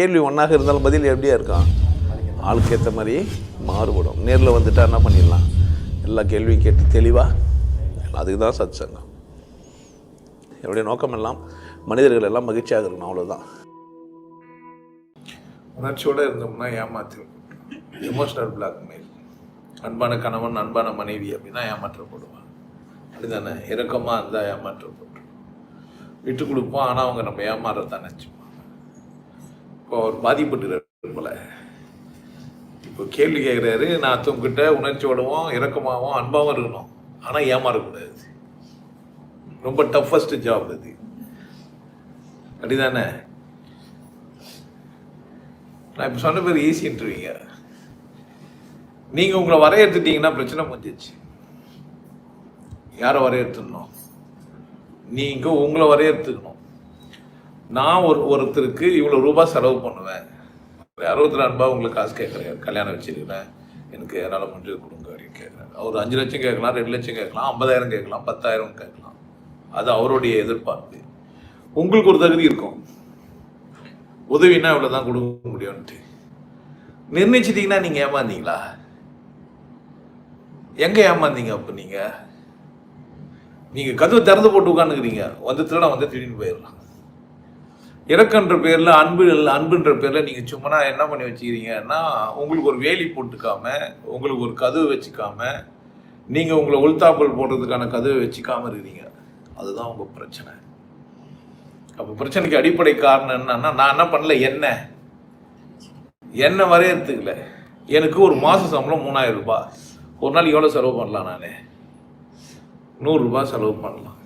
கேள்வி ஒன்றாக இருந்தாலும் பதில் எப்படியா இருக்கான் ஆளுக்கு ஏற்ற மாதிரி மாறுபடும். நேரில் வந்துட்டா என்ன பண்ணிடலாம்? எல்லா கேள்வியும் கேட்டு தெளிவாக அதுக்கு தான் சத் சங்கம் என்னுடைய நோக்கம் எல்லாம் மனிதர்கள் எல்லாம் மகிழ்ச்சியாக இருக்கணும் அவ்வளோதான் உணர்ச்சியோடு இருந்தோம்னா ஏமாத்து. எமோஷனல் பிளாக்மெயில் அன்பான கணவன் அன்பான மனைவி அப்படின்னா ஏமாற்றப்படுவான். அப்படிதானே இறக்கமாக இருந்தால் ஏமாற்றப்பட்டு விட்டு கொடுப்போம் ஆனால் அவங்க நம்ம ஏமாறத்தான் நினச்சிப்போம். அவர் பாதிப்பட்டுறாரு போல. இப்போ கேள்வி கேட்குறாரு நான் உங்ககிட்ட உணர்ச்சியோடவும் இறக்கமாகவும் அன்பாகவும் இருக்கணும். ஆனால் ஏமாறக்கூடாது. ரொம்ப டஃபஸ்ட் ஜாப் அது. அப்படிதானே? நான் இப்போ சொன்ன பேர் ஈஸின்ட்டுருவீங்க நீங்கள் உங்களை வரையறுத்துட்டீங்கன்னா பிரச்சனை முடிஞ்சிச்சு. யாரை வரையறுத்துடணும்? நீங்கள் உங்களை வரையறுத்துக்கணும். நான் ஒரு ஒருத்தருக்கு இவ்வளோ ரூபாய் செலவு பண்ணுவேன். அறுபத்தி நாலு ரூபாய் உங்களுக்கு காசு கேட்குறேன் கல்யாணம் வச்சிருக்கிறேன் எனக்கு என்னால் முடிஞ்சது கொடுங்க அப்படின்னு கேட்குறேன். அவர் அஞ்சு லட்சம் கேட்கலாம் ரெண்டு லட்சம் கேட்கலாம் ஐம்பதாயிரம் கேட்கலாம் பத்தாயிரம் கேட்கலாம். அது அவருடைய எதிர்பார்ப்பு. உங்களுக்கு ஒரு தகுதி இருக்கும். உதவினா இவ்வளோ தான் கொடுக்க முடியும்ன்ட்டு. நிர்ணயிச்சிட்டிங்கன்னா நீங்கள் ஏமாந்தீங்களா? எங்கே ஏமாந்தீங்க அப்போ நீங்கள் நீங்கள் கதவு திறந்து போட்டு உட்காந்துக்கிறீங்க வந்து திருடம் வந்து திடீர்னு போயிடலாம். இறக்கன்ற பேரில் அன்பு அன்புன்ற பேரில் நீங்கள் சும்மா என்ன பண்ணி வச்சுக்கிறீங்கன்னா உங்களுக்கு ஒரு வேலி போட்டுக்காம உங்களுக்கு ஒரு கதவு வச்சுக்காம நீங்கள் உங்களை உள்தாப்பல் போடுறதுக்கான கதவை வச்சுக்காம இருக்கிறீங்க. அதுதான் உங்கள் பிரச்சனை. அப்போ பிரச்சனைக்கு அடிப்படை காரணம் என்னன்னா நான் என்ன பண்ணல? என்ன? என்ன வரையறதுக்குல? எனக்கு ஒரு மாத சம்பளம் மூணாயிரம் ரூபாய். ஒரு நாள் எவ்வளோ செலவு பண்ணலாம் நான்? நூறுரூபா செலவு பண்ணலாம்.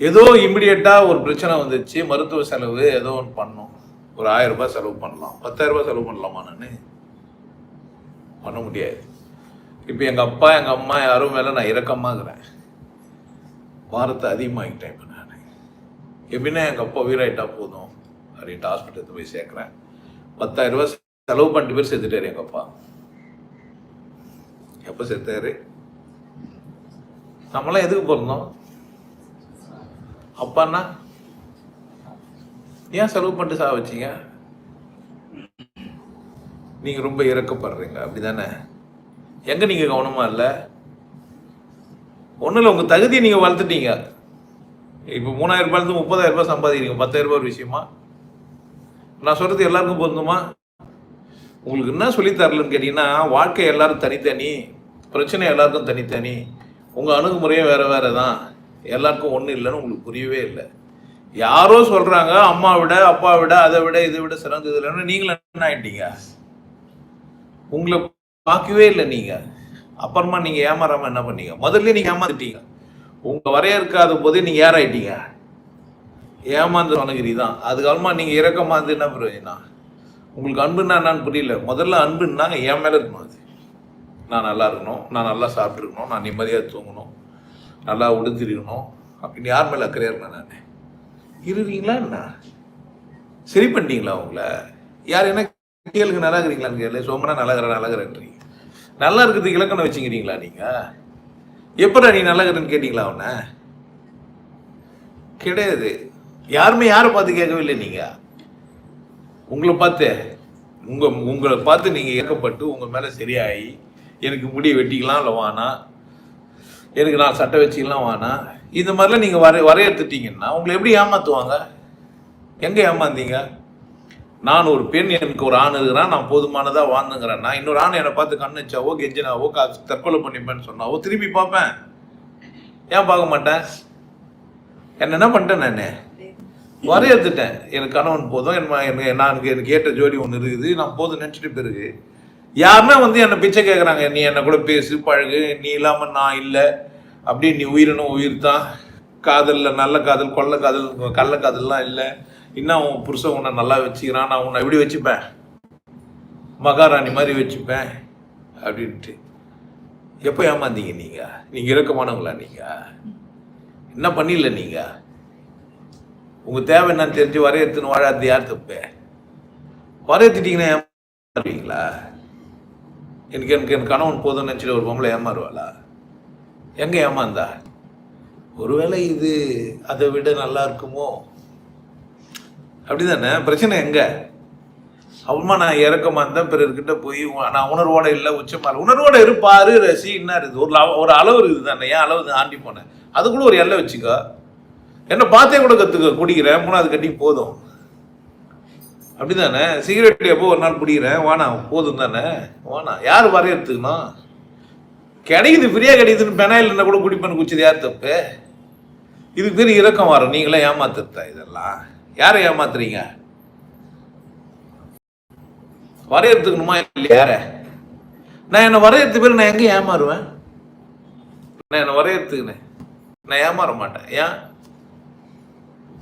ஏதோ இம்மிடியட்டாக ஒரு பிரச்சனை வந்துச்சு மருத்துவ செலவு ஏதோ ஒன்று பண்ணும். ஒரு ஆயிரம் ரூபாய் செலவு பண்ணலாம். பத்தாயிரம் ரூபாய் செலவு பண்ணலாமா நான்? பண்ண முடியாது. இப்போ எங்கள் அப்பா எங்கள் அம்மா யாரும் மேலே நான் இறக்கமாகிறேன். வாரத்தை அதிகமாகிட்டேன் இப்போ நான். எப்படின்னா எங்கள் அப்பா உயிராயிட்டா போதும் அப்படின்ட்டு ஹாஸ்பிட்டலுக்கு போய் சேர்க்குறேன். பத்தாயிரம் ரூபாய் செலவு பண்ணிட்டு பேர் செத்துட்டார் எங்கள் அப்பா. எப்போ செத்தாரு? நம்மளாம் எதுக்கு பிறந்தோம்? அப்பான்னா ஏன் செலவு பண்ணிட்டு சாக வச்சீங்க? நீங்கள் ரொம்ப இறக்கப்படுறீங்க அப்படிதானே? எங்கே நீங்கள் கவனமாக இல்லை? ஒன்றும் இல்லை உங்கள் தகுதியை நீங்கள் வளர்த்துட்டீங்க. இப்போ மூணாயிரம் ரூபாயிலிருந்து முப்பதாயிரம் ரூபாய் சம்பாதிக்கிறீங்க பத்தாயிரம் ரூபாய் ஒரு விஷயமா? நான் சொல்கிறது எல்லாருக்கும் பொருந்துமா? உங்களுக்கு என்ன சொல்லித்தரலன்னு கேட்டிங்கன்னா வாழ்க்கை எல்லாரும் தனித்தனி பிரச்சனை எல்லாருக்கும் தனித்தனி. உங்கள் அணுகுமுறையும் வேறு வேறு தான் எல்லாருக்கும் ஒன்றும் இல்லைன்னு உங்களுக்கு புரியவே இல்லை. யாரோ சொல்கிறாங்க அம்மா விட அப்பா விட அதை விட இதை விட சிறந்தது இல்லைன்னு நீங்களும் என்ன ஆயிட்டீங்க? உங்களை பார்க்கவே இல்லை நீங்கள் அப்புறமா நீங்கள் ஏமாறாமல் என்ன பண்ணீங்க? முதல்ல நீங்கள் ஏமாந்துட்டீங்க உங்கள் வரையறுக்காத போதே நீங்கள் ஏறாயிட்டீங்க. ஏமாந்து சொன்னகிரி தான். அதுக்கப்புறமா நீங்கள் இறக்கமாந்து என்ன பிரயோஜனம்? உங்களுக்கு அன்புன்னா என்னன்னு புரியல. முதல்ல அன்புன்னாங்க என் மேலே இருக்கணும் அது. நான் நல்லா இருக்கணும் நான் நல்லா சாப்பிட்ருக்கணும் நான் நிம்மதியாக தூங்கணும். நல்லா உடுத்திருக்கணும் அப்படின்னு யார் மேலே அக்கறையாக இருக்கணும் நான்? இருக்கிறீங்களா என்ன? சரி பண்ணிட்டீங்களா உங்களை? யார் என்ன கேளுக்கு நல்லா இருக்கிறீங்களான்னு கேளு. சோமனா நல்லா இருக்கிற நல்லா இருக்கிறேன்றீங்க. நல்லா இருக்கிறதுக்கு இலக்கணம் வச்சுக்கிறீங்களா நீங்கள் எப்படா நீ நல்லா இருக்கிறேன்னு கேட்டீங்களா அவனை கிடையாது. யாருமே யாரை பார்த்து கேட்கவே இல்லை நீங்கள் உங்களை பார்த்து உங்கள் உங்களை பார்த்து நீங்கள் இறக்கப்பட்டு உங்கள் மேலே சரியாகி எனக்கு முடியை வெட்டிக்கலாம் இல்லை வானா? எனக்கு நான் சட்டை வச்சுக்கலாம் வானா? இந்த மாதிரிலாம் நீங்கள் வரைய வரையறுத்துட்டீங்கன்னா உங்களை எப்படி ஏமாத்துவாங்க? எங்கே ஏமாந்தீங்க? நான் ஒரு பெண் எனக்கு ஒரு ஆண் இருக்கிறான் நான் போதுமானதாக வாழ்ந்துங்கிறேன் நான் இன்னொரு ஆண் என்னை பார்த்து கண்ணுச்சாவோ கெஞ்சினாவோ கா தற்கொலை பண்ணிப்பேன்னு சொன்னாவோ திருப்பி பார்ப்பேன். ஏன் பார்க்க மாட்டேன்? என்ன என்ன பண்ணிட்டேன் நான்? வரையறுத்துட்டேன். எனக்கு கணவன் போதும் என் எனக்கு நான் எனக்கு எனக்கு ஏற்ற ஜோடி ஒன்று இருக்குது. நான் போதும் நினச்சிட்டு பிறகு யாருமே வந்து என்னை பிச்சை கேட்குறாங்க நீ என்னை கூட பேசு பழகு நீ இல்லாமல் நான் இல்லை. அப்படியே நீ உயிரினும் உயிர் தான். காதலில் நல்ல காதல் கொள்ள காதல் கள்ள காதல்லாம் இல்லை. இன்னும் உன் புருஷன் உன்னை நல்லா வச்சுக்கிறான் நான் உன்னை எப்படி வச்சுப்பேன்? மகாராணி மாதிரி வச்சுப்பேன் அப்படின்ட்டு. எப்போ ஏமாந்தீங்க நீங்கள் நீங்கள் இறக்கமானவங்களா நீங்கள் என்ன பண்ணிடல நீங்கள் உங்கள் தேவை என்னன்னு தெரிஞ்சு வரையத்துன்னு வாழாது யார் தப்பு? வரையறுத்துட்டீங்கன்னா ஏமாறுவீங்களா எனக்கு எனக்கு என் கணவன் போதும்னு நினச்சிட்டு ஒரு பொம்பளை ஏமாறுவாளா? எங்கே ஏமாந்தா? ஒருவேளை இது அதை விட நல்லா இருக்குமோ? அப்படிதானே? பிரச்சனை எங்கே? அப்புறமா நான் இறக்கமா இருந்தேன் பிறர்கிட்ட போய் நான் உணர்வோட இல்லை உச்சமா உணர்வோட இருப்பாரு ரசி என்ன இருக்குது? ஒரு ஒரு அளவு இருக்குது தானே ஏன் அளவு ஆண்டி போனேன்? அதுக்குள்ள ஒரு எல்லை வச்சுக்கோ. என்ன பார்த்தே கூட கற்றுக்க குடிக்கிறேன். மூணாவது கட்டி போதும். அப்படி தானே சிகரெட் எப்போ ஒரு நாள் பிடிக்கிறேன்? வானா போதும் தானே? வானா யார் வரையறுத்துக்கணும் கிடைக்குது ஃப்ரீயாக கிடைக்குதுன்னு பெனாயில் இருந்தால் கூட குடிப்பேன்னு குச்சது யார் தப்பு? இதுக்கு பேர் இரக்கம் வரும். நீங்களே ஏமாத்துறதா இதெல்லாம்? யாரை ஏமாத்துறீங்க? வரையறுத்துக்கணுமா இல்லையா? நான் என்னை வரையறுத்து பேர் நான் எங்கே ஏமாறுவேன்? நான் என்னை வரையறுத்துக்கினேன் நான் ஏமாற மாட்டேன். ஏன்?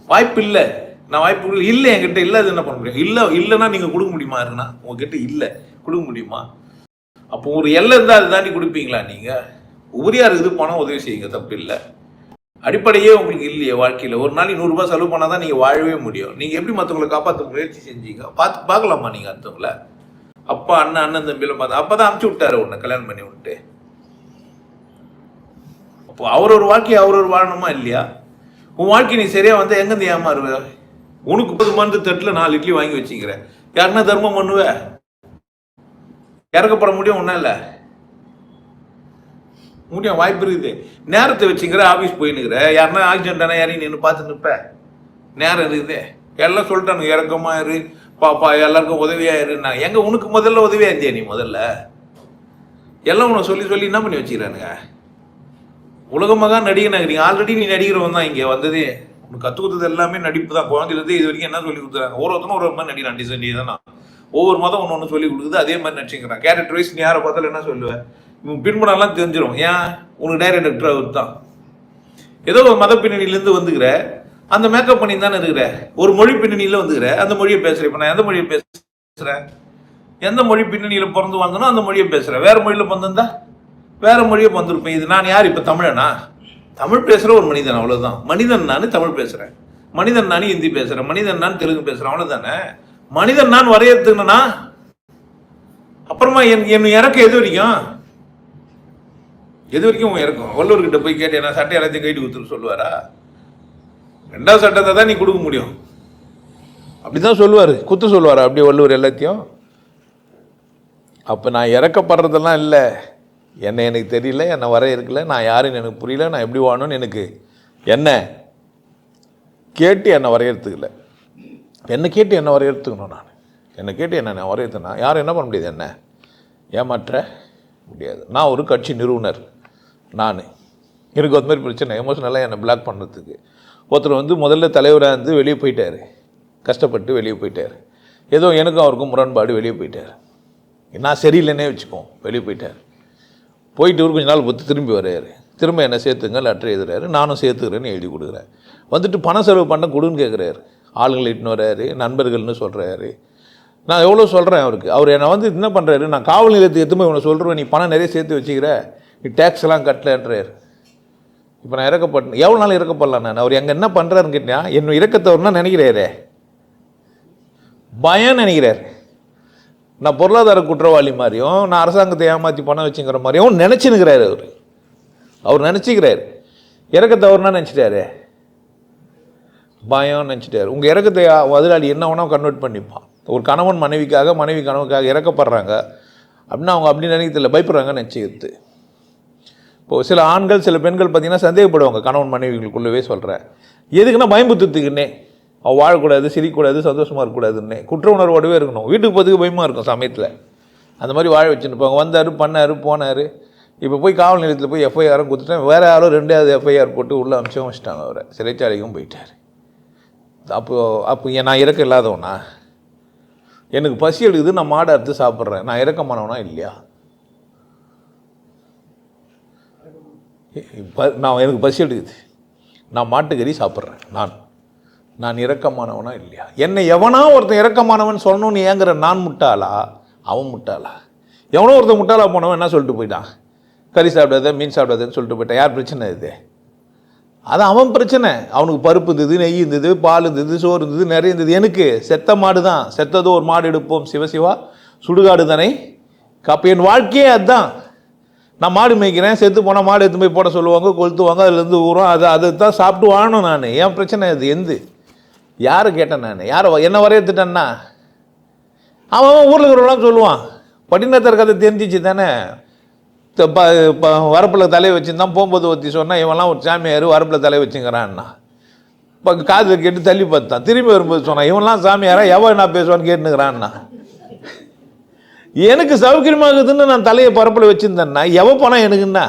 வாய்ப்பு இல்லை நான் வாய்ப்பு இல்லை என்கிட்ட இல்லை அது என்ன பண்ண முடியும்? இல்லை இல்லைன்னா நீங்கள் கொடுக்க முடியுமா? இருக்குன்னா உங்ககிட்ட இல்லை. கொடுக்க முடியுமா? அப்போ ஒரு எல்லை இருந்தால் அது தாண்டி கொடுப்பீங்களா நீங்கள் உபரியார் இது பணம் உதவி செய்யுங்க தப்பு இல்லை. அடிப்படையே உங்களுக்கு இல்லையே வாழ்க்கையில். ஒரு நாளைக்கு நூறுரூபா செலவு பண்ணால் தான் நீங்கள் வாழவே முடியும். நீங்கள் எப்படி மற்றவங்களை காப்பாற்ற முயற்சி செஞ்சீங்க? பார்த்து பார்க்கலாமா நீங்கள் அடுத்தவங்கள? அப்பா அண்ணன் அண்ணன் தம்பியில் பார்த்து அப்போ தான் அமுச்சு விட்டாரு உன்னை கல்யாணம் பண்ணி விட்டு அப்போ அவர் ஒரு வாழ்க்கையை அவர் ஒரு வாழணுமா இல்லையா? உன் வாழ்க்கை நீ சரியாக வந்தால் எங்கேருந்து ஏமாறுவே? உனக்கு பத்து மருந்து தட்டில் நாலு இட்லி வாங்கி வச்சுக்கிற. யாருன்னா தர்மம் பண்ணுவ? இறக்கப்பட முடியும் ஒன்றும் இல்லை. முடியும் வாய்ப்பு இருக்குது. நேரத்தை வச்சுக்கிற ஆஃபீஸ் போயின்னுக்கிற. யாருன்னா ஆக்சிடென்ட் ஆனால் இறங்கி நின்று பார்த்து நிற்ப நேரம் இருக்குது. எல்லாம் சொல்லிட்டானு இறக்கமா இரு. பாப்பா எல்லாருக்கும் உதவியா இரு நான் எங்க உனக்கு முதல்ல உதவியா இருந்தியா நீ முதல்ல? எல்லாம் உனக்கு சொல்லி சொல்லி என்ன பண்ணி வச்சுக்கிறானுங்க? உலகமாக நடிகை நகரீங்க ஆல்ரெடி நீ நடிகிறவன் தான் இங்கே வந்ததே. கற்றுக் கொடுத்தது எல்லாமே நடிப்பு தான் குழந்தையிலேருந்து இது வரைக்கும் என்ன சொல்லி கொடுத்துறாங்க? ஒரு ஒருத்தனும் ஒரு ஒரு மாதிரி நடிக்கிறான் டிசைன் தான் ஒவ்வொரு மதம் ஒன்று ஒன்று சொல்லி கொடுக்குது அதே மாதிரி நடிச்சுக்கிறான். கேரக்டர் வைஸ் நீ யாரை பார்த்தாலும் என்ன சொல்லுவேன் இவன் பின்புலம்லாம் தெரிஞ்சிடும் ஏன்? உனக்கு டைரக்டர் அவர் தான் ஏதோ ஒரு மத பின்னணியிலேருந்து வந்துக்கிற அந்த மேக்கப் பண்ணி தானே இருக்கிற. ஒரு மொழி பின்னணியில் வந்துக்கிற. அந்த மொழியை பேசுகிறேன் இப்போ நான் எந்த மொழியை பேசுகிறேன் எந்த மொழி பின்னணியில் பிறந்து வந்தனோ அந்த மொழியை பேசுகிறேன் வேறு மொழியில் பிறந்திருந்தா வேறு மொழியை வந்திருப்பேன் இது நான் யார்? இப்போ தமிழனா? தமிழ் பேசுகிற ஒரு மனிதன் அவ்வளோதான் மனிதன் நான் தமிழ் பேசுகிறேன் மனிதன் நான் ஹிந்தி பேசுகிறேன் மனிதன் நான் தெலுங்கு பேசுகிறேன் அவ்வளோதானே மனிதன் நான் வரையறுத்துக்கணும்னா? அப்புறமா என் என் இறக்கம் எது வரைக்கும்? எது வரைக்கும் உன் இறக்கும்? வல்லூர்கிட்ட போய் கேட்டு என்ன சட்டை எல்லாத்தையும் கைட்டு கொடுத்துட்டு சொல்லுவாரா? ரெண்டாவது சட்டத்தை தான் நீ கொடுக்க முடியும். அப்படிதான் சொல்லுவார். குத்து சொல்லுவார்? அப்படியே வள்ளுவர் எல்லாத்தையும்? அப்போ நான் இறக்கப்படுறதெல்லாம் இல்லை. என்னை எனக்கு தெரியல என்னை வர இருக்கல நான் யாருன்னு எனக்கு புரியல நான் எப்படி வாழணும்னு எனக்கு என்ன? கேட்டு என்னை வரையறுத்துக்கல. என்னை கேட்டு என்னை வரையறுத்துக்கணும் நான். என்னை கேட்டு என்ன நான் வரையறுத்துனா. யாரும் என்ன பண்ண முடியாது என்ன? ஏமாற்ற முடியாது. நான் ஒரு கட்சி நிறுவனர் நான். எனக்கு அது மாதிரி பிரச்சனை எமோஷனலாக என்னை பிளாக் பண்ணுறதுக்கு ஒருத்தர் வந்து முதல்ல தலைவராக இருந்து வெளியே போயிட்டார். கஷ்டப்பட்டு வெளியே போயிட்டார். ஏதோ எனக்கும் அவருக்கும் முரண்பாடு வெளியே போயிட்டார். நான் சரியில்லைன்னே வச்சுக்கோம் வெளியே போயிட்டார். போயிட்டு ஒரு கொஞ்ச நாள் பொறுத்து திரும்பி வரையாரு திரும்ப என்ன சேர்த்துங்க லெட்டர் எழுதுறாரு. நானும் சேர்த்துக்கிறேன்னு எழுதி கொடுக்குறேன் வந்துட்டு பணம் செலவு பண்ண கொடுன்னு கேட்குறாரு ஆளுங்களை இட்டுன்னு வர்றாரு நண்பர்கள்னு சொல்கிறாரு நான் எவ்வளோ சொல்கிறேன் அவருக்கு. அவர் என்னை வந்து என்ன பண்ணுறாரு நான் காவல் நிலையத்துக்கு எத்துமே இவனை சொல்கிறேன் நீ பணம் நிறைய சேர்த்து வச்சுக்கிற. நீ டேக்ஸ் எல்லாம் இப்போ நான் இறக்கப்பட்டேன் எவ்வளோ நாள் இறக்கப்படலாம் நான்? அவர் எங்கே என்ன பண்ணுறாருன்னு கேட்டேன் என்னை இறக்கத்தவர்னா நினைக்கிறாரே. பயம் நினைக்கிறார். நான் பொருளாதார குற்றவாளி மாதிரியும் நான் அரசாங்கத்தை ஏமாற்றி பணம் வச்சுங்கிற மாதிரியும் நினச்சினுக்கிறாரு அவர். அவர் நினச்சிக்கிறாரு. இறக்கத்தவர்னா நினச்சிட்டாரு. பயம் நினச்சிட்டாரு. உங்கள் இறக்கத்தை முதலாளி என்ன வேணால் கன்வெர்ட் பண்ணிப்பான். ஒரு கணவன் மனைவிக்காக மனைவி கணவனுக்காக இறக்கப்படுறாங்க. அப்படின்னா அவங்க அப்படி நினைக்கிறதில்ல பயப்படுறாங்க நினச்சிக்கிறது. இப்போது சில ஆண்கள் சில பெண்கள் பார்த்திங்கன்னா சந்தேகப்படுவாங்க. கணவன் மனைவிகளுக்குள்ளவே சொல்கிறேன் எதுக்குன்னா பயம்புத்துக்குன்னே அவள் வாழக்கூடாது சிரிக்கக்கூடாது சந்தோஷமாக இருக்கக்கூடாதுன்னு. குற்ற உணர்வோடவே இருக்கணும். வீட்டுக்கு போகிறதுக்கு பயமாக இருக்கும் சமயத்தில். அந்த மாதிரி வாழ வச்சுன்னு இருப்பாங்க வந்தார் பண்ணார் போனார். இப்போ போய் காவல் நிலையத்தில் போய் எஃப்ஐஆரும் கொடுத்துட்டேன். வேறு யாரோ ரெண்டாவது எஃப்ஐஆர் போட்டு உள்ளே அமிச்சும் வச்சுட்டாங்க அவரை. சிறைச்சாலைக்கும் போயிட்டார். அப்போ அப்போ நான் இறக்க இல்லாதவனா? எனக்கு பசி எடுக்குது நான் மாடை அறுத்து சாப்பிட்றேன். நான் இறக்கமானவனா இல்லையா? நான் எனக்கு பசி எடுக்குது. நான் மாட்டுக்கறி சாப்பிட்றேன் நான். நான் இரக்கமானவனா இல்லையா? என்னை எவனா ஒருத்தன் இரக்கமானவன் சொல்லணும்னு ஏங்குற நான் முட்டாளா? அவன் முட்டாளா? எவனோ ஒருத்தன் முட்டாளா போனவன் என்ன சொல்லிட்டு போயிட்டான்? கறி சாப்பிடாத மீன் சாப்பிடாதன்னு சொல்லிட்டு போயிட்டான். யார் பிரச்சனை இது? அது அவன் பிரச்சனை. அவனுக்கு பருப்பு இருந்தது நெய் இருந்தது பால் இருந்தது சோறு இருந்தது நிறைய இருந்தது. எனக்கு செத்த மாடு தான். செத்ததோ ஒரு மாடு எடுப்போம். சிவசிவா சுடுகாடு தானே. அப்போ என் வாழ்க்கையே அதுதான் நான் மாடு மேய்க்கிறேன் செத்து போனால் மாடு எடுத்து போய் போட சொல்லுவாங்க கொளுத்துவாங்க அதுலேருந்து ஊறும். அதை அதை தான் சாப்பிட்டு வாழணும் நான். ஏன் பிரச்சனை அது எந்த? யார் கேட்டேன் நான்? யார் வ- என்ன வரையத்துட்டேன்னா அவன் அவன் ஊரில் இருக்கிறவங்களாம் சொல்லுவான். பட்டினத்தர் கதை தெரிஞ்சிச்சு தானே? த- ப ப- வரப்பில் தலையை வச்சுருந்தான் போகும்போது ஒத்தி சொன்னால் இவன்லாம் ஒரு சாமியார் வரப்பில் தலையை வச்சுங்கிறான்னா. இப்போ காதில் கேட்டு தள்ளி பார்த்தான். திரும்பி வரும்போது சொன்னான் இவன்லாம் சாமியாரா? எவன் நான் பேசுவான்னு கேட்டுனுக்கிறான்னா எனக்கு சௌகரியமாகுதுன்னு நான் தலையை பரப்பில் வச்சுருந்தேன்னா எவ பணம் எனக்குன்னா?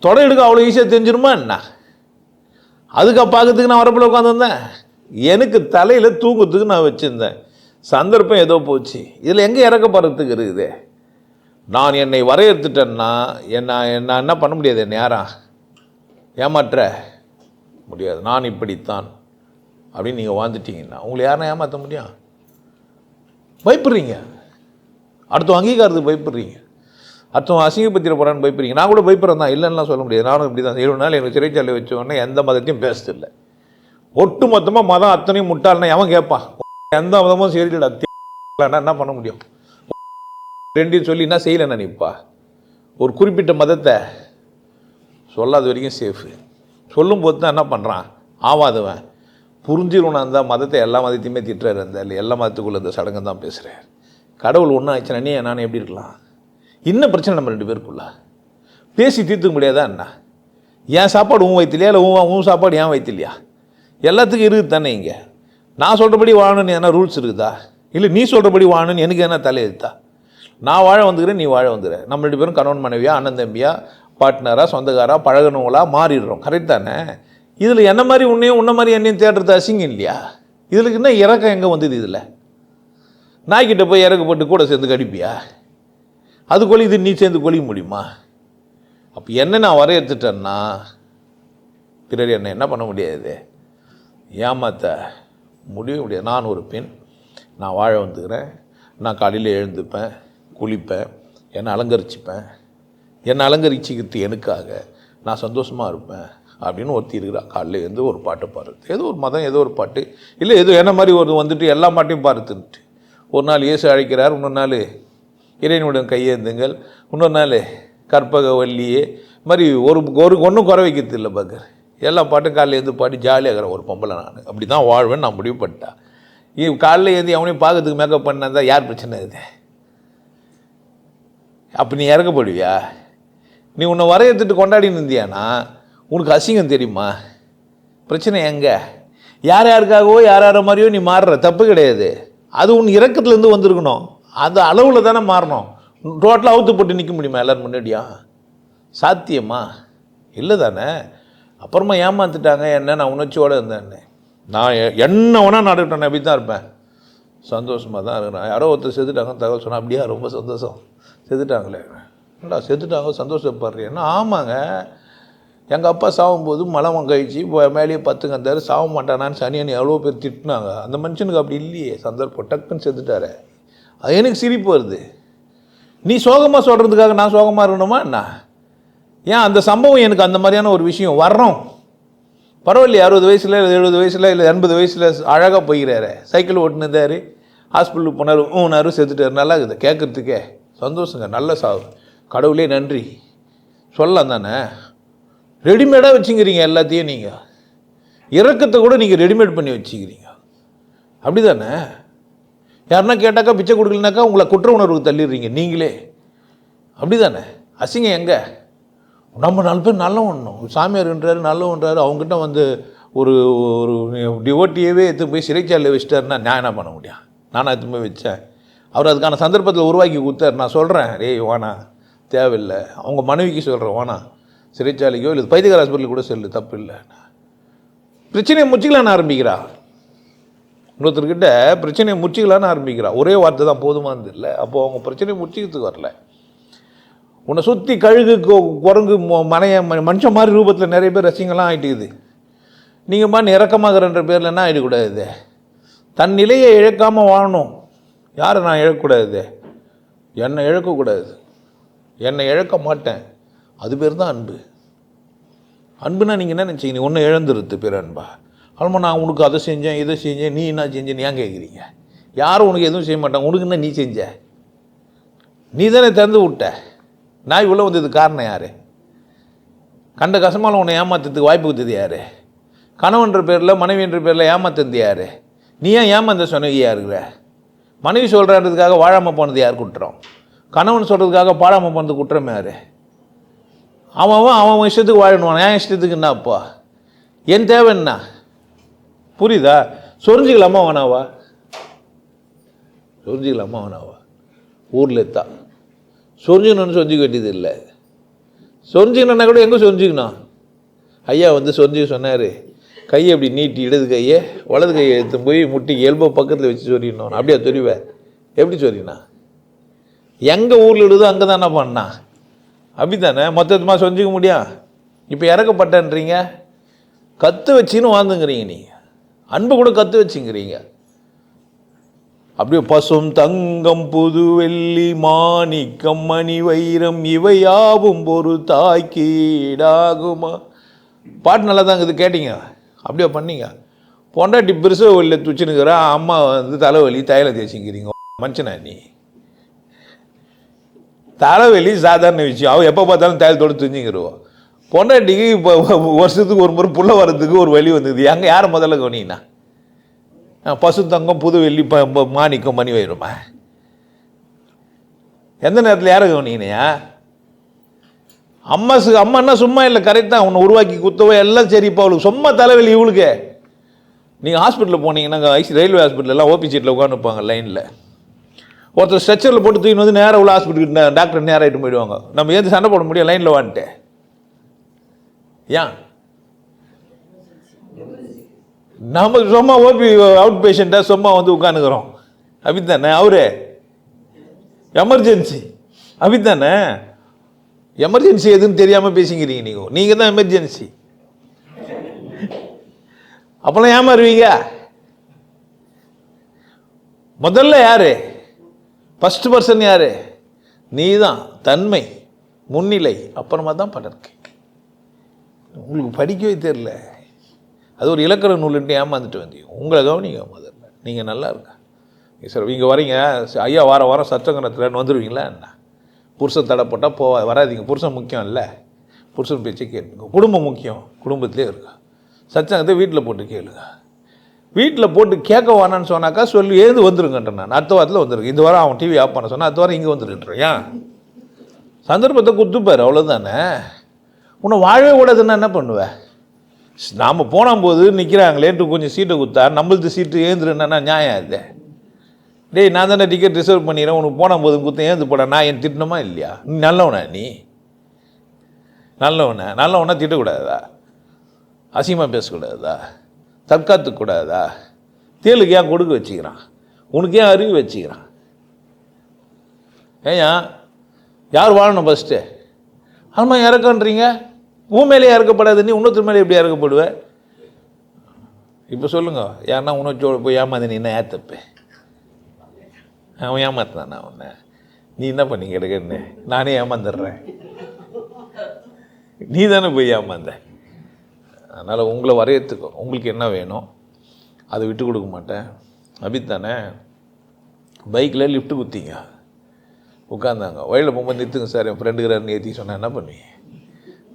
தொடை எடுக்க அவ்வளோ ஈஸியாக தெரிஞ்சிருமா என்ன? அதுக்கு பார்க்கறதுக்கு நான் வரப்பில் உட்காந்துருந்தேன் எனக்கு தலையில் தூங்குறதுக்கு நான் வச்சுருந்தேன். சந்தர்ப்பம் ஏதோ போச்சு. இதில் எங்கே இறக்கப்படுறதுக்கு இருக்குது? நான் என்னை வரையறுத்துட்டேன்னா என்ன என்ன என்ன பண்ண முடியாது என்னை யாரா? ஏமாற்ற முடியாது. நான் இப்படித்தான். அப்படின்னு நீங்கள் வாழ்ந்துட்டீங்கன்னா உங்களை யாரும் ஏமாற்ற முடியும்? பயப்படுறீங்க. அடுத்த அங்கீகாரத்துக்கு பயப்படுறீங்க. அடுத்த அசிங்கப்படுத்திட போகிறான்னு பயப்படுறீங்க. நான் கூட பயப்படுறேன் தான். இல்லைன்னா சொல்ல முடியாது. நானும் இப்படி தான் இருபது நாள் எனக்கு சிறைச்சாலை வச்ச உடனே எந்த மதத்தையும் பேசுறதில்லை ஒட்டு மொத்தமாக மதம் அத்தனையும் முட்டாள்னா எவன் கேட்பான் எந்த மதமும் சரிடா என்ன பண்ண முடியும்? ரெண்டையும் சொல்லி என்ன செய்யலை நினைப்பா ஒரு குறிப்பிட்ட மதத்தை சொல்லாத வரைக்கும் சேஃபு சொல்லும்போது தான் என்ன பண்ணுறான் ஆவாதவன். புரிஞ்சிருவனா இருந்தால் மதத்தை எல்லா மதத்தையுமே திட்டுறாரு அந்த எல்லா மதத்துக்குள்ளே இந்த சடங்கு தான் பேசுகிறேன் கடவுள் ஒன்றும் ஆச்சுன்னா நீ நான் எப்படி இருக்கலாம்? இன்னும் பிரச்சனை நம்ம ரெண்டு பேருக்குள்ள? பேசி தீர்த்துக்க முடியாதா என்ன? என் சாப்பாடு உன் வயிற்றுலையா இல்லை உன் உன் சாப்பாடு என் வயிற்றுலையா எல்லாத்துக்கும் இருக்குது தானே இங்கே? நான் சொல்கிறபடி வாழணும்னு என்ன ரூல்ஸ் இருக்குதா? இல்லை நீ சொல்கிறபடி வாழணும்னு எனக்கு என்ன தலையெழுத்தா? நான் வாழ வந்துக்கிறேன் நீ வாழ வந்துடுற நம்ம ரெண்டு பேரும் கணவன் மனைவியா அண்ணன் தம்பியா பார்ட்னராக சொந்தக்காராக பழகணுங்களா மாறிடுறோம். கரெக்ட் தானே? இதில் என்ன மாதிரி உன்னையும் உன்ன மாதிரி என்னையும் தேடுறது அசிங்கம் இல்லையா? இதுக்கு என்ன இறக்கம் எங்கே வந்தது இதில்? நாய்க்கிட்ட போய் இறக்கப்பட்டு கூட சேர்ந்து கடிப்பியா? அது கொலிது நீ சேர்ந்து கொலிக்க முடியுமா? அப்போ என்ன நான் வரையறுத்துட்டேன்னா பிறர் என்ன என்ன பண்ண முடியாது? ஏமாத்த முடிய முடியாது. நான் ஒரு பெண். நான் வாழ வந்துக்கிறேன். நான் காலையில் எழுந்துப்பேன் குளிப்பேன் என்னை அலங்கரிச்சுப்பேன். என்னை அலங்கரிச்சுக்கிறது எனக்காக நான் சந்தோஷமாக இருப்பேன் அப்படின்னு ஒருத்தி இருக்கிறா. காலையில் இருந்து ஒரு பாட்டு பாடுறது. ஏதோ ஒரு மதம் ஏதோ ஒரு பாட்டு. இல்லை ஏதோ என்ன மாதிரி ஒரு வந்துட்டு எல்லா பாட்டையும் பாடுத்துன்ட்டு ஒரு நாள் இயேசு அழைக்கிறார் இன்னொரு நாள் இறைவனுடன் கையேந்துங்கள். இன்னொரு நாள் கற்பக வள்ளியே. மாதிரி ஒரு ஒரு ஒன்றும் குறை வைக்கிறது இல்லை பக்கர் எல்லாம் பாட்டும் காலையில் எழுந்து பாடி ஜாலியாக இருக்கிற ஒரு பொம்பளை நான். அப்படி தான் வாழ்வேன்னு நான் முடிவு பண்ணிட்டேன். இது காலையில் எழுந்து அவனையும் பார்க்கறதுக்கு மேக்கப் பண்ணா யார் பிரச்சனை இது? அப்போ நீ இறக்கப்படுவியா நீ உன்னை வரையத்துட்டு கொண்டாடின்னு இருந்தியானா? உனக்கு அசிங்கம் தெரியுமா? பிரச்சனை எங்கே? யார் யாருக்காகவோ யார் யார மாதிரியோ நீ மாறுற. தப்பு கிடையாது. அது உன் இறக்கத்துலேருந்து வந்திருக்கணும். அந்த அளவில் தானே மாறணும். டோட்டலாக அவுத்து போட்டு நிற்க முடியுமா எல்லோரும் முன்னாடியா சாத்தியமா? இல்லை தானே அப்புறமா ஏமாத்துட்டாங்க என்ன நான் உணர்ச்சியோடு இருந்தேன் நான் எ- என்ன வேணால் நடக்கட்டும் அப்படி தான் இருப்பேன். சந்தோஷமாக தான் இருக்கிறேன். யாரோ ஒருத்தர் செத்துட்டாங்க தகவல் சொன்னால் அப்படியா ரொம்ப சந்தோஷம். செத்துட்டாங்களே. என்னடா செத்துட்டாங்க சந்தோஷப்படுறேன்னா ஆமாங்க. எங்கள் அப்பா சாகும்போது மலம் கழிச்சு இப்போ மேலேயே பத்துங்க இருந்தார் சாக மாட்டானான்னு சனியன் எவ்வளோ பேர் திட்டினாங்க. அந்த மனுஷனுக்கு அப்படி இல்லையே. சந்தர்ப்பம் டக்குன்னு செத்துட்டாரு. அது எனக்கு சிரிப்பு வருது. நீ சோகமாக சொல்கிறதுக்காக நான் சோகமாக இருக்கணுமா என்ன? ஏன் அந்த சம்பவம் எனக்கு அந்த மாதிரியான ஒரு விஷயம் வரணும்? பரவாயில்லையே அறுபது வயசில் இல்லை எழுபது வயசில் இல்லை எண்பது வயசில் அழகாக போய்கிறாரு சைக்கிள் ஓட்டுனதாரு ஹாஸ்பிட்டலுக்கு போனார் ஊனாரு செத்துட்டார். நல்லா இருக்குது கேட்குறதுக்கே சந்தோஷங்க நல்ல சாவு. கடவுளே நன்றி. சொல்லலாம் தானே? ரெடிமேடாக வச்சுக்கிறீங்க எல்லாத்தையும் நீங்கள் இறக்கத்தை கூட நீங்கள் ரெடிமேட் பண்ணி வச்சுக்கிறீங்க. அப்படி தானே யாருன்னா கேட்டாக்கா பிச்சை கொடுக்கலனாக்கா உங்களை குற்ற உணர்வுக்கு தள்ளிடுறீங்க நீங்களே. அப்படி தானே அசிங்க எங்கே? நம்ம நாலு பேர் நல்லவன்னும் சாமியார்ன்றாரு நல்லவன்றாரு அவங்ககிட்ட வந்து ஒரு ஒரு டிவோட்டியவே எடுத்து போய் சிறைச்சாலையில் வச்சிட்டாருன்னா நான் என்ன பண்ண முடியும்? நானாக எடுத்து போய் வச்சேன். அவர் அதுக்கான சந்தர்ப்பத்தில் உருவாக்கி கொடுத்தாரு. நான் சொல்கிறேன் ரே வானா தேவையில்லை. அவங்க மனைவிக்கு சொல்கிறேன் வானா சிறைச்சாலைக்கோ இல்லை பைத்தியகார ஹாஸ்பிட்டல் கூட செல்லு தப்பு இல்லை பிரச்சனையை முச்சிக்கலான்னு ஆரம்பிக்கிறா. இன்னொருத்தர்கிட்ட பிரச்சனையை முச்சிக்கலான்னு ஆரம்பிக்கிறா. ஒரே வார்த்தை தான் போதுமானது இல்லை. அப்போ அவங்க பிரச்சனையை முச்சிக்கிறதுக்கு வரல. உன்னை சுற்றி கழுகு கொ- குரங்கு மனைய ம- மனுஷன் மாதிரி ரூபத்தில் நிறைய பேர் ரசிங்கெல்லாம் ஆகிட்டுக்குது நீங்கள் மாதிரி இறக்கமாகறன்ற பேரில் என்ன ஆகிடக்கூடாது தன் நிலையை இழக்காமல் வாழணும். யாரை நான் இழக்கக்கூடாது? என்னை இழக்கக்கூடாது. என்னை இழக்க மாட்டேன். அது பேர் தான் அன்பு. அன்புனா நீங்கள் என்ன நினச்சிங்க? ஒன்று இழந்துருது பேர் அன்பா. ஆல்மா நான் உனக்கு அதை செஞ்சேன் இதை செஞ்சேன் நீ என்ன செஞ்சேன் ஏன் கேட்குறீங்க யாரும் உனக்கு எதுவும் செய்ய மாட்டாங்க. உனக்கு என்ன நீ செஞ்ச? நீ தானே திறந்து விட்ட. நாய் உள்ளே வந்தது காரணம் யார்? கண்ட கசமால உன்னை ஏமாத்துறதுக்கு வாய்ப்பு கொடுத்தது யார்? கணவன்ற பேரில் மனைவின்ற பேரில் ஏமாத்தது யார்? நீ ஏன் ஏமாந்த சொன்னவியா இருக்கிற? மனைவி சொல்கிறதுக்காக வாழாமல் போனது யார் குற்றம்? கணவன் சொல்கிறதுக்காக பாழாமல் போனது குற்றம் யார்? அவன் அவன் அவன் இஷ்டத்துக்கு வாழணுவான் என் இஷ்டத்துக்கு என்னப்பா என் தேவை என்ன? புரியுதா? சொரிஞ்சிக்கலாமா வேணாவா சொரிஞ்சிக்கலாமா வேணாவா ஊரில் தான் சொரிஞ்சிக்கணும்னு சொரிஞ்சிக்க வேண்டியது இல்லை. சொரிஞ்சிக்கணுன்னா கூட எங்கே சொரிஞ்சிக்கணும்? ஐயா வந்து சொரிஞ்சிக்க சொன்னார் கையை அப்படி நீட்டி இடது கையை வலது கையை எடுத்து போய் முட்டி எல்போ பக்கத்தில் வச்சு சொரியணும். அப்படியே சொரிவேன் எப்படி சொரியண்ணா எங்கே ஊரில் இடுதோ அங்கே தானே பண்ணா? அப்படி தானே மொத்தமாக சொஞ்சிக்க முடியும் இப்போ இறக்கப்பட்டன்றீங்க. கற்று வச்சின்னு வாழ்ந்துங்கிறீங்க நீங்கள் அன்பு கூட கற்று வச்சுங்கிறீங்க. அப்படியே பசும் தங்கம் புது வெள்ளி மாணிக்கம் மணி வைரம் இவை யாவும் ஒரு தாக்கீடாகுமா பாட்டு நல்லா தான் இது கேட்டீங்க. அப்படியே பண்ணீங்க. பொண்டாட்டி பெருசோ வெளியில் துச்சுனுக்கிறா அம்மா வந்து தலைவலி தைலம் தேய்ச்சிங்கிறீங்க. மனுஷனா நீ? தலைவலி சாதாரண விஷயம். அவன் எப்போ பார்த்தாலும் தைலத்தோடு துஞ்சிங்கிருவோம் பொண்டாட்டிக்கு இப்போ வருஷத்துக்கு ஒரு முறை புள்ள வர்றதுக்கு ஒரு வழி வந்தது. எங்கே யாரை முதல்ல கவனிங்கண்ணா பசுத்தங்கம் புது வெள்ளி ப மாணிக்கம் மணி வயிறுமா எந்த நேரத்தில் யாரை கவனிக்கினையா? அம்மா சு- அம்மான்னா சும்மா இல்லை கரெக்டாக உன்னை உருவாக்கி குத்தவோ எல்லாம் சரிப்பா அவளுக்கு சும்மா தலைவலி இவளுக்கு. நீங்கள் ஹாஸ்பிட்டலில் போனீங்கன்னா ஐசி ரயில்வே ஹாஸ்பிட்டலெலாம் ஓபி சீட்டில் உட்காந்துருப்பாங்க லைனில் ஒருத்தர் ஸ்ட்ரெச்சரில் போட்டு தூக்கின்னு வந்து நேராக உள்ள ஹாஸ்பிட்டலுக்கு டாக்டர் நேராகிட்டு போயிடுவாங்க. நம்ம ஏன் சண்டை போட முடியும் லைனில் வான்ட்டு? ஏன்? நம்ம சும்மா ஓபி அவுட் பேஷண்ட்டாக சும்மா வந்து உட்காந்துக்கிறோம் அப்படித்தானே? அவரு. எமர்ஜென்சி அப்படித்தானே? எமர்ஜென்சி எதுன்னு தெரியாமல் பேசிக்கிறீங்க நீங்கள் நீங்கள் தான் எமர்ஜென்சி அப்போல்லாம் ஏமாறுவீங்க? முதல்ல யாரு? ஃபஸ்ட் பர்சன் யாரு? நீ தான் தன்மை முன்னிலை அப்புறமா தான் படர்க்கை உங்களுக்கு படிக்கவே தெரில அது ஒரு இலக்கண நூலுன்ட்டு ஏமாந்துட்டு வந்தீங்க. உங்களை கவனிங்க முதல்ல. நீங்கள் நல்லா இருக்க சார் இங்கே வரீங்க. சரி, ஐயா வார வாரம் சச்சங்கரத்துலன்னு வந்துடுவீங்களா என்ன? புருஷன் தடை போட்டால் போ வராதீங்க. புருஷன் முக்கியம் இல்லை. புருஷன் பேச்சை கேட்டுங்க குடும்பம் முக்கியம். குடும்பத்திலே இருக்கா சச்சங்கத்தை வீட்டில் போட்டு கேளுங்க. வீட்டில் போட்டு கேட்க வேணான்னு சொன்னாக்கா சொல்லி எழுந்து வந்துருங்கன்றேன் நான். அடுத்த வாரத்தில் வந்துருங்க. இந்த வாரம் அவன் டிவி ஆஃப் பண்ண சொன்னால் அடுத்த வாரம் இங்கே வந்துருன்றேன் ஏன்? சந்தர்ப்பத்தை குத்துப்பார். அவ்வளோதானே உன்னை வாழவே கூடாதுன்னா என்ன பண்ணுவேன் நாம் போனபோது நிற்கிறாங்களேன்ட்டு கொஞ்சம் சீட்டை கொடுத்தா நம்மளது சீட்டு ஏந்துருன்னா நியாயம் இது டேய் நான் தானே டிக்கெட் ரிசர்வ் பண்ணிடுறேன் உனக்கு போன போது குத்த ஏந்து போட நான் என் திட்டணுமா இல்லையா? நீ நல்லவனா நீ? நல்லவனா? நல்லவனா திட்டக்கூடாதா? அசிங்கமாக பேசக்கூடாதா? தற்காத்துக்கூடாதா? தேலுக்கு ஏன் கொடுக்க வச்சுக்கிறான்? உனக்கு ஏன் அறிவு வச்சுக்கிறான்? ஏயா யார் வாழணும் ஃபஸ்ட்டு ஆமாம் இறக்கன்றீங்க? உன் மேலே இறக்கப்படாது நீ இன்னொருத்தர் மேலே எப்படி இறக்கப்படுவ இப்போ சொல்லுங்க யாருன்னா உன்னோட போய் ஏமாந்து நீ என்ன ஏத்தப்ப? அவன் ஏமாத்தான் உன்னை? நீ என்ன பண்ணி கிடக்குன்னு? நானே ஏமாந்துடுறேன். நீ தானே போய் ஏமாந்த. அதனால் உங்களை வரையத்துக்கும் உங்களுக்கு என்ன வேணும்? அதை விட்டு கொடுக்க மாட்டேன். அபித்தானே பைக்கில் லிஃப்ட்டு குத்திங்க. உட்காந்தாங்க வயலில் போகும்போது நிறுத்துங்க சார் என் ஃப்ரெண்டுக்கிறாருன்னு ஏற்றி சொன்னால் என்ன பண்ணுவீங்க?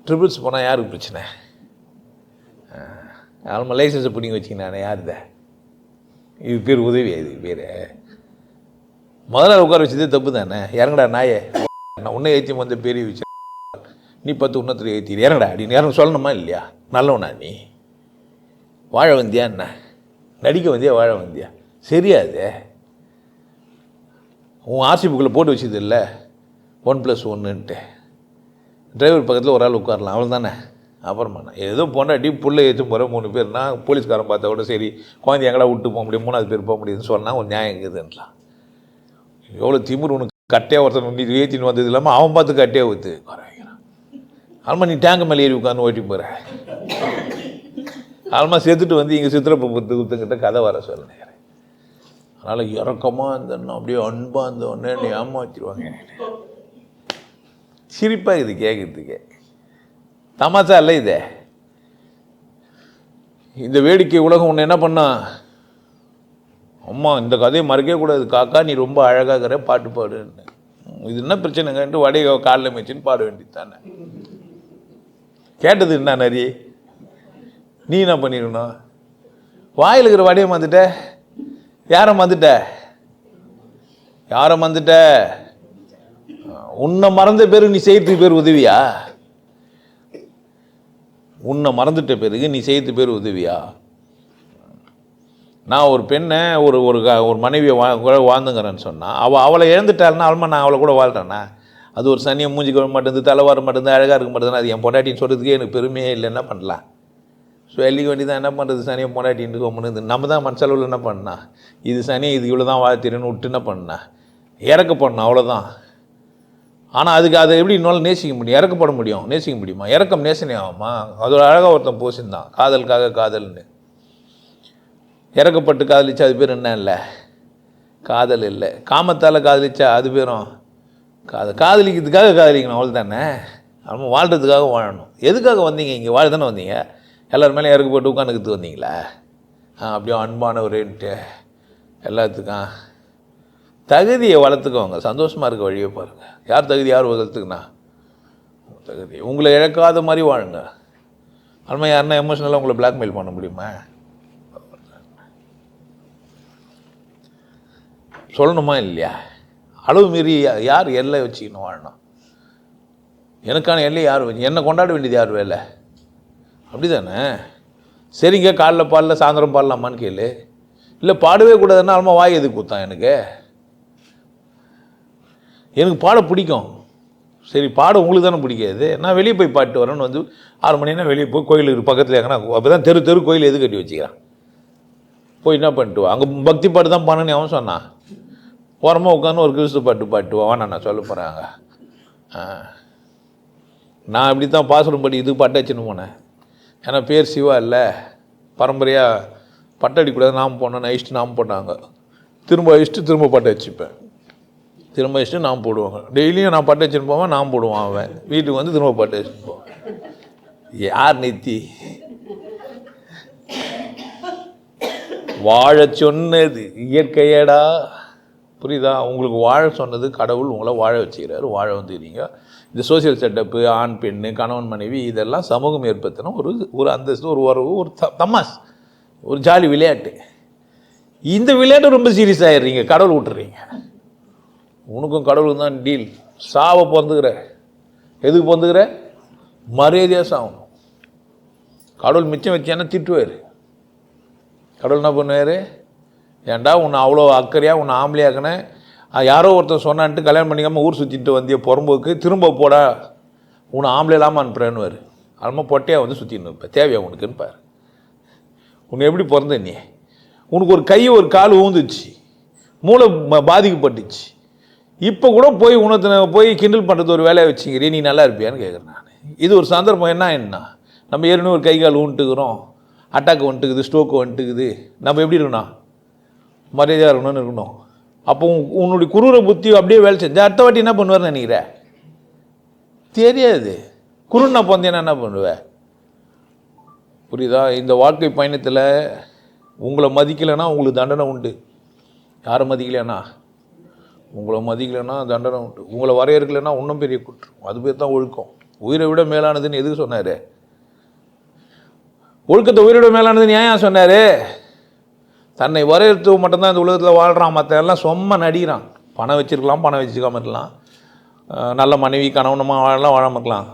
ட்ரிபிள்ஸ் போனால் யாருக்கு பிரச்சனை? ஆல்மா லைசன்ஸை பிடிங்க வச்சிங்கண்ணே யார் இதை? இது பேர் உதவி இது பேர். முதல்ல உட்கார வச்சதே தப்பு தானே? இறங்கடா நாயே. நான் உன்னை ஏற்றி வந்த பெரிய வச்சு நீ பத்து உன்னத்தில் ஏற்றி இறங்கடா அப்படின்னு இறங்க சொல்லணுமா இல்லையா? நல்லவனா நீ? வாழ வந்தியா என்ன? நடிக்க வந்தியா வாழ வந்தியா? சரியாது உன் ஆர்சி புக்கில் போட்டு வச்சது இல்லை? ஒன் ப்ளஸ் ஒன்றுன்ட்டு டிரைவர் பக்கத்தில் ஒரு ஆள் உட்காரலாம். அவள் தானே அப்புறமா நான் ஏதோ பொண்டாட்டி புள்ள ஏற்றும் போகிற மூணு பேர்னா போலீஸ்காரன் பார்த்த கூட சரி குழந்தை எங்கடா விட்டு போக முடியும்? மூணாவது பேர் போக முடியுதுன்னு சொன்னால் ஒரு நியாயம் இருக்குதுன்றான். எவ்வளோ திமிர் உனக்கு? கட்டையாக ஒருத்தன் நீ ஏற்றின்னு வந்தது இல்லாமல் அவன் பார்த்து கட்டையாக ஊற்று குறைக்கிறான் ஆல்மா நீ டேங்க் மேலே ஏறி உட்காந்து ஓட்டி போகிற ஆல்மா செத்துட்டு வந்து இங்கே சித்திரப்பத்து குத்துக்கிட்ட கதை வர சொல்லுறேன் அதனால் இறக்கமாக இருந்தோன்னா அப்படியே அன்பாக இருந்தோடனே ஏமா ஏமாற்றிடுவாங்க சிரிப்பாக இது கேட்குறதுக்கு தமாசா இல்லை இது? இந்த வேடிக்கை உலகம் உன்னை என்ன பண்ணா? அம்மா இந்த கதையை மறக்கவே கூடாது. காக்கா நீ ரொம்ப அழகாகிற பாட்டு பாடுன்னு. இது என்ன பிரச்சனைங்கன்ட்டு வடைய காலில் மேய்ச்சின்னு பாட வேண்டியது தானே கேட்டது என்ன நரி? நீ என்ன பண்ணிருக்கணும்? வாயில் இருக்கிற வடையை வந்துட்ட யாரை வந்துட்ட யாரை மறந்துட்ட? உன்னை மறந்த பிறகு நீ செய்யறதுக்கு பேர் உதவியா? உன்னை மறந்துட்ட பிறகு நீ செய்யறது பேர் உதவியா? நான் ஒரு பெண்ணை ஒரு ஒரு க- ஒரு மனைவியை வா கூட வாழ்ந்துங்கிறேன்னு சொன்னால் அவள் அவளை இழந்துட்டாள்னா அல்மா நான் அவளை கூட வாழ்கிறேன்னா அது ஒரு சனியை மூஞ்சி கழுவ மாட்டேங்குது தலை வர மாட்டேங்குது அழகாக இருக்க மாட்டேங்குது அது என் பொண்டாட்டின்னு சொல்கிறதுக்கே எனக்கு பெருமையே இல்லை. என்ன பண்ணலாம்? ஸோ சொல்லிக்க வேண்டியதான் என்ன பண்ணுறது சனியை பொண்டாட்டின்னு கொம்புனது நம்ம தான் மனசளவில் என்ன பண்ணா? இது சனி இது இவ்வளோ தான் வாழ்த்திருன்னு விட்டு என்ன பண்ணா? இறக்க பண்ணணும் அவ்வளோதான் ஆனால் அதுக்கு அதை எப்படி இன்னொரு நேசிக்க முடியும்? இறக்கப்பட முடியும். நேசிக்க முடியுமா? இறக்கம் நேசனே ஆகுமா? அதோட அழகாக ஒருத்தன் போசிருந்தான் காதலுக்காக காதல்னு. இறக்கப்பட்டு காதலிச்சா அது பேர் என்ன இல்லை? காதல் இல்லை. காமத்தால் காதலிச்சா அது பேரும் காதல். காதலிக்கிறதுக்காக காதலிக்கணும் அவ்வளோ தானே நம்ம வாழ்கிறதுக்காக வாழணும். எதுக்காக வந்தீங்க? இங்கே வாழ தானே வந்தீங்க? எல்லார் மேலே இறக்கப்பட்டு உட்காந்துக்கிட்டு வந்தீங்களா? அப்படியே அன்பானவரேன்ட்டு. எல்லாத்துக்கும் தகுதியை வளர்த்துக்கோங்க. சந்தோஷமாக இருக்க வழியை பாருங்கள் யார் தகுதி யார் வளர்த்துக்குனா தகுதி. உங்களை இழக்காத மாதிரி வாழுங்க. அதுமாதிரி யாருன்னா எமோஷனலாக உங்களை பிளாக்மெயில் பண்ண முடியுமா? சொல்லணுமா இல்லையா? அளவு மீறி யார் எல்லை வச்சுக்கணும் வாழணும்? எனக்கான எல்லை யார் வச்சு? என்னை கொண்டாட வேண்டியது யார் வேலை? அப்படி தானே சரிங்க காலைல பாடல சாயந்தரம் பாடலாமான்னு கேளு. இல்லை பாடவே கூடாதுன்னா அல்மா வாய் எதுக்கு கொடுத்தான் எனக்கு? எனக்கு பாட பிடிக்கும். சரி பாட உங்களுக்கு தானே பிடிக்காது. நான் வெளியே போய் பாட்டு வரேன்னு வந்து ஆறு மணினா வெளியே போய் கோயில் பக்கத்தில் எங்கன்னா அப்போ தான் தெரு தெரு கோயில் எது கட்டி வச்சுக்கிறான். போய் என்ன பண்ணிட்டு அங்கே பக்தி பாட்டு தான் பண்ணணும்னு அவன் சொன்னான். ஓரமாக உட்காந்து ஒரு கிறிஸ்து பாட்டு பாட்டு வா நான் சொல்ல போகிறாங்க நான் இப்படி தான் பாசுரம் படி இது பாட்டு வச்சுன்னு போனேன். ஏன்னா பேர் சிவா இல்லை. பரம்பரையாக பட்டடிக்கூடாது நாம் போனோம் நைஸ்ட்டு நாம் போட்டாங்க. திரும்ப வச்சுட்டு திரும்ப பட்டை வச்சுப்பேன். திரும்ப வச்சுட்டு நான் போடுவாங்க. டெய்லியும் நான் பட்டு வச்சுன்னு போவேன் நான் போடுவான் அவன். வீட்டுக்கு வந்து திரும்ப பட்டு வச்சுட்டு போவேன். யார் நித்தி? வாழ சொன்னது இயற்கையடா. புரியுதா? உங்களுக்கு வாழ சொன்னது கடவுள் உங்களை வாழ வச்சுக்கிறாரு. வாழ வந்துக்கிறீங்க இந்த சோஷியல் செட்டப்பு ஆண் பெண்ணு கணவன் மனைவி இதெல்லாம் சமூகம் ஏற்படுத்தின ஒரு ஒரு அந்தஸ்து ஒரு உறவு ஒரு த தமாஸ் ஒரு ஜாலி விளையாட்டு. இந்த விளையாட்டு ரொம்ப சீரியஸ் ஆகிடுறீங்க கடவுள் விட்டுறீங்க உனக்கும் கடவுளுக்கும் தான் டீல் சாவை பிறந்துக்கிற எதுக்கு பிறந்துக்கிற மரியாதையாக சாகணும் கடவுள் மிச்சம் வச்சேன்னா திட்டுவார். கடவுள் என்ன பண்ணுவார்? ஏன்டா உன்னை அவ்வளோ அக்கறையாக உன்னை ஆம்பளையாக்கினேன் யாரோ ஒருத்தர் சொன்னான்ட்டு கல்யாணம் பண்ணிக்காமல் ஊர் சுற்றிட்டு வந்திய புறம்போக்கு திரும்ப போடா. உன்னை ஆம்பளை இல்லாமல் அனுப்புறேன்னுவார். அதுமாதிரி பொட்டையாக வந்து சுற்றின்னு இருப்பேன் தேவையா உனக்குன்னு பாரு. உன்னை எப்படி பிறந்த நீ? உனக்கு ஒரு கை ஒரு கால் ஊந்துச்சு. மூளை பாதிக்கப்பட்டுச்சு. இப்போ கூட போய் உனத்தை போய் கிண்டில் பண்ணுறது ஒரு வேலையை வச்சுக்கிறீ நீ நல்லா இருப்பியான்னு கேட்குறேன் நான். இது ஒரு சந்தர்ப்பம் என்ன என்ன? நம்ம ஏற்கனவே ஒரு கை கால் ஊன்ட்டுக்கிறோம் அட்டாக் வந்துட்டுக்குது ஸ்ட்ரோக்கு வந்துட்டுக்குது. நம்ம எப்படி இருக்கணும்? மரியாதையாக இருக்கணும்னு இருக்கணும். அப்போ உன்னுடைய குரூர புத்தி அப்படியே வேலை செஞ்சு அடுத்த வாட்டி என்ன பண்ணுவார்னு நினைக்கிற? தெரியாது. குருன்னா பந்தேன்னா என்ன பண்ணுவேன் புரியுதா? இந்த வாழ்க்கை பயணத்தில் உங்களை மதிக்கலைன்னா உங்களுக்கு தண்டனை உண்டு. யாரை மதிக்கலைன்னா உங்களை மதிக்கலைன்னா தண்டனை உண்டு. உங்களை வரையறுக்கலைன்னா இன்னும் பெரிய குற்றம் அது பேர் தான் ஒழுக்கம். உயிரை விட மேலானதுன்னு எதுக்கு சொன்னார்? ஒழுக்கத்தை உயிரை விட மேலானதுன்னு ஏன் ஏன் சொன்னார். தன்னை வரையறுத்து மட்டும்தான் இந்த உலகத்தில் வாழ்கிறான் மற்ற எல்லாம் சும்மா நடிக்கிறான். பணம் வச்சுருக்கலாம் பணம் வச்சுக்காம இருக்கலாம். நல்ல மனைவி கணவனமா வாழலாம் வாழாமல் இருக்கலாம்.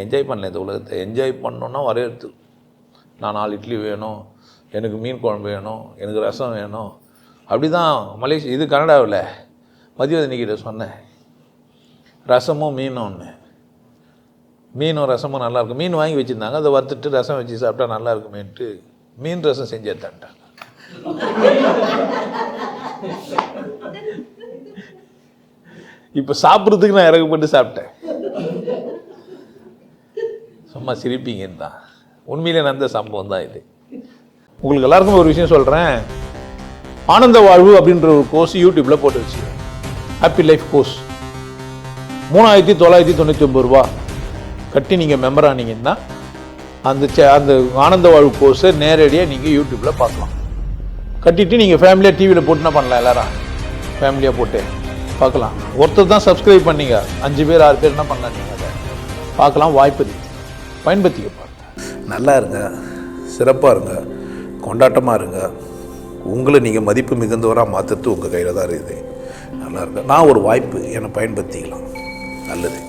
என்ஜாய் பண்ணல இந்த உலகத்தை. என்ஜாய் பண்ணோன்னா வரையறுத்து. நான் நாலு இட்லி வேணும் எனக்கு மீன் குழம்பு வேணும் எனக்கு ரசம் வேணும். அப்படி தான் மலேசியா இது கனடாவில். மதியவதனிக்கிட்ட சொன்னேன் ரசமும் மீனும் ஒன்று மீனும் ரசமும் நல்லாயிருக்கும் மீன் வாங்கி வச்சுருந்தாங்க அதை வறுத்துட்டு ரசம் வச்சு சாப்பிட்டா நல்லா இருக்குமேன்ட்டு மீன் ரசம் செஞ்சு எடுத்தான்ட்டாங்க இப்போ சாப்பிட்றதுக்கு நான் இறக்கப்பட்டு சாப்பிட்டேன். சும்மா சிரிப்பீங்கன்னு தான் உண்மையிலே நடந்த சம்பவம் தான் இது. உங்களுக்கு எல்லாருக்கும் ஒரு விஷயம் சொல்கிறேன் ஆனந்த வாழ்வு அப்படின்ற ஒரு கோர்ஸ் யூடியூப்பில் போட்டு வச்சுருக்கேன். ஹாப்பி லைஃப் கோர்ஸ் மூணாயிரத்தி தொள்ளாயிரத்தி தொண்ணூற்றி ஒம்பது ரூபா. கட்டி நீங்கள் மெம்பர் ஆனீங்கன்னா அந்த சே- அந்த ஆனந்த வாழ்வு கோர்ஸை நேரடியாக நீங்கள் யூடியூப்பில் பார்க்கலாம். கட்டிட்டு நீங்கள் ஃபேமிலியாக டிவியில் போட்டு என்ன பண்ணலாம் எல்லாரும். ஃபேமிலியாக போட்டு பார்க்கலாம். ஒருத்தர் தான் சப்ஸ்கிரைப் பண்ணீங்க. அஞ்சு பேர் ஆறு பேர் என்ன பண்ணலாம் நீங்கள் அதை. பார்க்கலாம் வாய்ப்பு பயன்படுத்திக்க பாருங்க. நல்லா இருங்க. சிறப்பாக இருங்க. கொண்டாட்டமாக இருங்க. உங்களை நீங்கள் மதிப்பு மிகுந்தவராக மாற்றுறது உங்கள் கையில் தான் இருக்குது. நல்லா இருக்கும் நான் ஒரு வாய்ப்பு என்னை பயன்படுத்திக்கலாம். நல்லது.